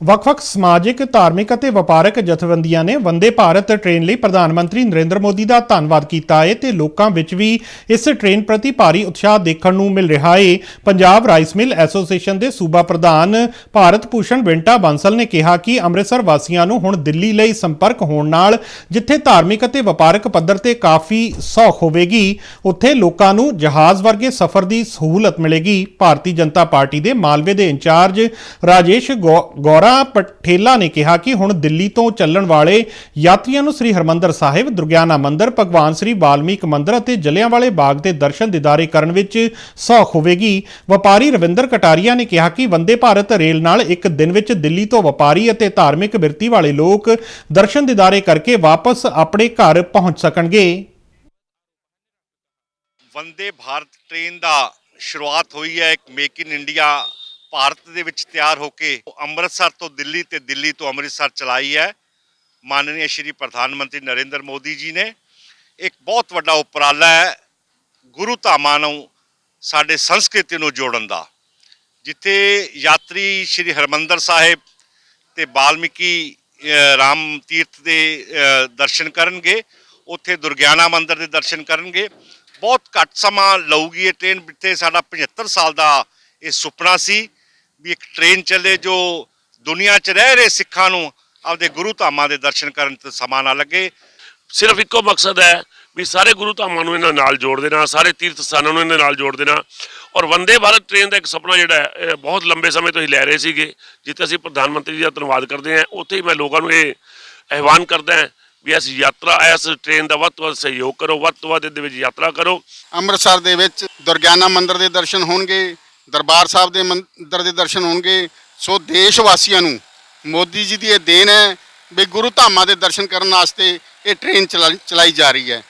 ਵੱਖ-ਵੱਖ ਸਮਾਜਿਕ, ਧਾਰਮਿਕ ਅਤੇ ਵਪਾਰਕ ਜਥੇਬੰਦੀਆਂ ਨੇ ਵੰਦੇ ਭਾਰਤ ਟ੍ਰੇਨ ਲਈ ਪ੍ਰਧਾਨ ਮੰਤਰੀ ਨਰਿੰਦਰ ਮੋਦੀ ਦਾ ਧੰਨਵਾਦ ਕੀਤਾ ਹੈ ਤੇ ਲੋਕਾਂ ਵਿੱਚ ਵੀ ਇਸ ਟ੍ਰੇਨ ਪ੍ਰਤੀ ਭਾਰੀ ਉਤਸ਼ਾਹ ਦੇਖਣ ਨੂੰ ਮਿਲ ਰਿਹਾ ਹੈ। ਪੰਜਾਬ ਰਾਈਸ ਮਿਲ ਐਸੋਸੀਏਸ਼ਨ ਦੇ ਸੂਬਾ ਪ੍ਰਧਾਨ ਭਾਰਤ ਭੂਸ਼ਣ ਵਿੰਟਾ ਬਾਂਸਲ ਨੇ ਕਿਹਾ ਕਿ ਅੰਮ੍ਰਿਤਸਰ ਵਾਸੀਆਂ ਨੂੰ ਹੁਣ ਦਿੱਲੀ ਲਈ ਸੰਪਰਕ ਹੋਣ ਨਾਲ ਜਿੱਥੇ ਧਾਰਮਿਕ ਅਤੇ ਵਪਾਰਕ ਪੱਧਰ ਤੇ ਕਾਫੀ ਸੌਖ ਹੋਵੇਗੀ ਉੱਥੇ ਲੋਕਾਂ ਨੂੰ ਜਹਾਜ਼ ਵਰਗੇ ਸਫ਼ਰ ਦੀ ਸਹੂਲਤ ਮਿਲੇਗੀ। ਭਾਰਤੀ ਜਨਤਾ ਪਾਰਟੀ ਦੇ ਮਾਲਵੇ ਦੇ ਇੰਚਾਰਜ ਰਾਜੇਸ਼ ਗੌਰਾ ਗੌਰਾ ਪਟੇਲਾ ਨੇ ਕਿਹਾ ਕਿ ਹੁਣ ਦਿੱਲੀ ਤੋਂ ਚੱਲਣ ਵਾਲੇ ਯਾਤਰੀਆਂ ਨੂੰ ਸ੍ਰੀ ਹਰਮੰਦਰ ਸਾਹਿਬ, ਦੁਰਗਿਆਨਾ ਮੰਦਿਰ, ਭਗਵਾਨ ਸ੍ਰੀ ਵਾਲਮੀਕ ਮੰਦਿਰ ਅਤੇ ਜਲਿਆਂਵਾਲੇ ਬਾਗ ਦੇ ਦਰਸ਼ਨ ਦਿਦਾਰੇ ਕਰਨ ਵਿੱਚ ਸੌਖ ਹੋਵੇਗੀ। ਵਪਾਰੀ ਰਵਿੰਦਰ ਕਟਾਰੀਆ ਨੇ ਕਿਹਾ ਕਿ ਵੰਦੇ ਭਾਰਤ ਰੇਲ ਨਾਲ ਇੱਕ ਦਿਨ ਵਿੱਚ ਦਿੱਲੀ ਤੋਂ ਵਪਾਰੀ ਅਤੇ ਧਾਰਮਿਕ ਬਿਰਤੀ ਵਾਲੇ ਲੋਕ ਦਰਸ਼ਨ ਦਿਦਾਰੇ ਕਰਕੇ ਵਾਪਸ ਆਪਣੇ ਘਰ ਪਹੁੰਚ ਸਕਣਗੇ। ਵੰਦੇ ਭਾਰਤ ਟ੍ਰੇਨ ਦਾ ਸ਼ੁਰੂਆਤ ਹੋਈ ਹੈ ਇੱਕ ਮੇਕ ਇਨ ਇੰਡੀਆ ਭਾਰਤ ਦੇ ਵਿੱਚ ਤਿਆਰ ਹੋ ਕੇ ਅੰਮ੍ਰਿਤਸਰ ਤੋਂ ਦਿੱਲੀ ਤੇ ਦਿੱਲੀ ਤੋਂ ਅੰਮ੍ਰਿਤਸਰ ਚਲਾਈ ਹੈ। ਮਾਨਨੀय ਸ਼੍ਰੀ ਪ੍ਰਧਾਨ ਮੰਤਰੀ ਨਰਿੰਦਰ ਮੋਦੀ ਜੀ ਨੇ ਇੱਕ ਬਹੁਤ ਵੱਡਾ ਉਪਰਾਲਾ ਹੈ ਗੁਰੂ ਧਾਮਾਂ ਨੂੰ, ਸਾਡੇ ਸੰਸਕ੍ਰਿਤੀ ਨੂੰ ਜੋੜਨ ਦਾ। ਜਿੱਥੇ ਯਾਤਰੀ ਸ਼੍ਰੀ ਹਰਮੰਦਰ ਸਾਹਿਬ ਤੇ ਬਾਲਮੀਕੀ ਰਾਮ ਤੀਰਥ ਦੇ ਦਰਸ਼ਨ ਕਰਨਗੇ। ਉੱਥੇ ਦੁਰਗਿਆਨਾ ਮੰਦਿਰ ਦੇ ਦਰਸ਼ਨ ਕਰਨਗੇ। ਬਹੁਤ ਘੱਟ ਸਮਾਂ ਲਊਗੀ ਇਹ ਟ੍ਰੇਨ ਜਿੱਥੇ ਸਾਡਾ 75 ਸਾਲ ਦਾ ਇਹ ਸੁਪਨਾ ਸੀ। ਵੀ ਇੱਕ ਟ੍ਰੇਨ ਚੱਲੇ ਜੋ ਦੁਨੀਆ 'ਚ ਰਹਿ ਰਹੇ ਸਿੱਖਾਂ ਨੂੰ ਆਪਦੇ ਗੁਰੂ ਧਾਮਾਂ ਦੇ ਦਰਸ਼ਨ ਕਰਨ ਤੇ ਸਮਾਂ ਨਾ ਲੱਗੇ। ਸਿਰਫ ਇੱਕੋ ਮਕਸਦ ਹੈ ਵੀ ਸਾਰੇ ਗੁਰੂ ਧਾਮਾਂ ਨੂੰ ਇਹਨਾਂ ਨਾਲ ਜੋੜ ਦੇਣਾ ਸਾਰੇ ਤੀਰਥ ਸਥਾਨਾਂ ਨੂੰ ਇਹਨਾਂ ਨਾਲ ਜੋੜ ਦੇਣਾ। ਔਰ ਵੰਦੇ ਭਾਰਤ ਟ੍ਰੇਨ ਦਾ ਇੱਕ ਸੁਪਨਾ ਜਿਹੜਾ ਬਹੁਤ ਲੰਬੇ ਸਮੇਂ ਤੋਂ ਹੀ ਲੈ ਰਹੇ ਸੀਗੇ ਜਿੱਥੇ ਅਸੀਂ ਪ੍ਰਧਾਨ ਮੰਤਰੀ ਜੀ ਦਾ ਧੰਨਵਾਦ ਕਰਦੇ ਹਾਂ। ਉੱਥੇ ਹੀ ਮੈਂ ਲੋਕਾਂ ਨੂੰ ਇਹ ਆਹਵਾਨ ਕਰਦਾ ਹਾਂ ਵੀ ਇਸ ਯਾਤਰਾ ਇਸ ਟ੍ਰੇਨ ਦਾ ਵੱਧ ਤੋਂ ਵੱਧ ਸਹਿਯੋਗ ਕਰੋ ਵੱਧ ਤੋਂ ਵੱਧ ਇਹਦੇ ਵਿੱਚ ਯਾਤਰਾ ਕਰੋ। ਅੰਮ੍ਰਿਤਸਰ ਦੇ ਵਿੱਚ ਦੁਰਗਿਆਨਾ ਮੰਦਿਰ ਦੇ ਦਰਸ਼ਨ ਹੋਣਗੇ। ਦਰਬਾਰ ਸਾਹਿਬ ਦੇ ਮੰਦਰ ਦੇ ਦਰਸ਼ਨ ਹੋਣਗੇ। ਸੋ ਦੇਸ਼ ਵਾਸੀਆਂ ਨੂੰ ਮੋਦੀ ਜੀ ਦੀ ਇਹ ਦੇਣ ਹੈ ਵੀ ਗੁਰੂ ਧਾਮਾਂ ਦੇ ਦਰਸ਼ਨ ਕਰਨ ਵਾਸਤੇ ਇਹ ਟ੍ਰੇਨ ਚਲਾ- ਚਲਾਈ ਜਾ ਰਹੀ ਹੈ।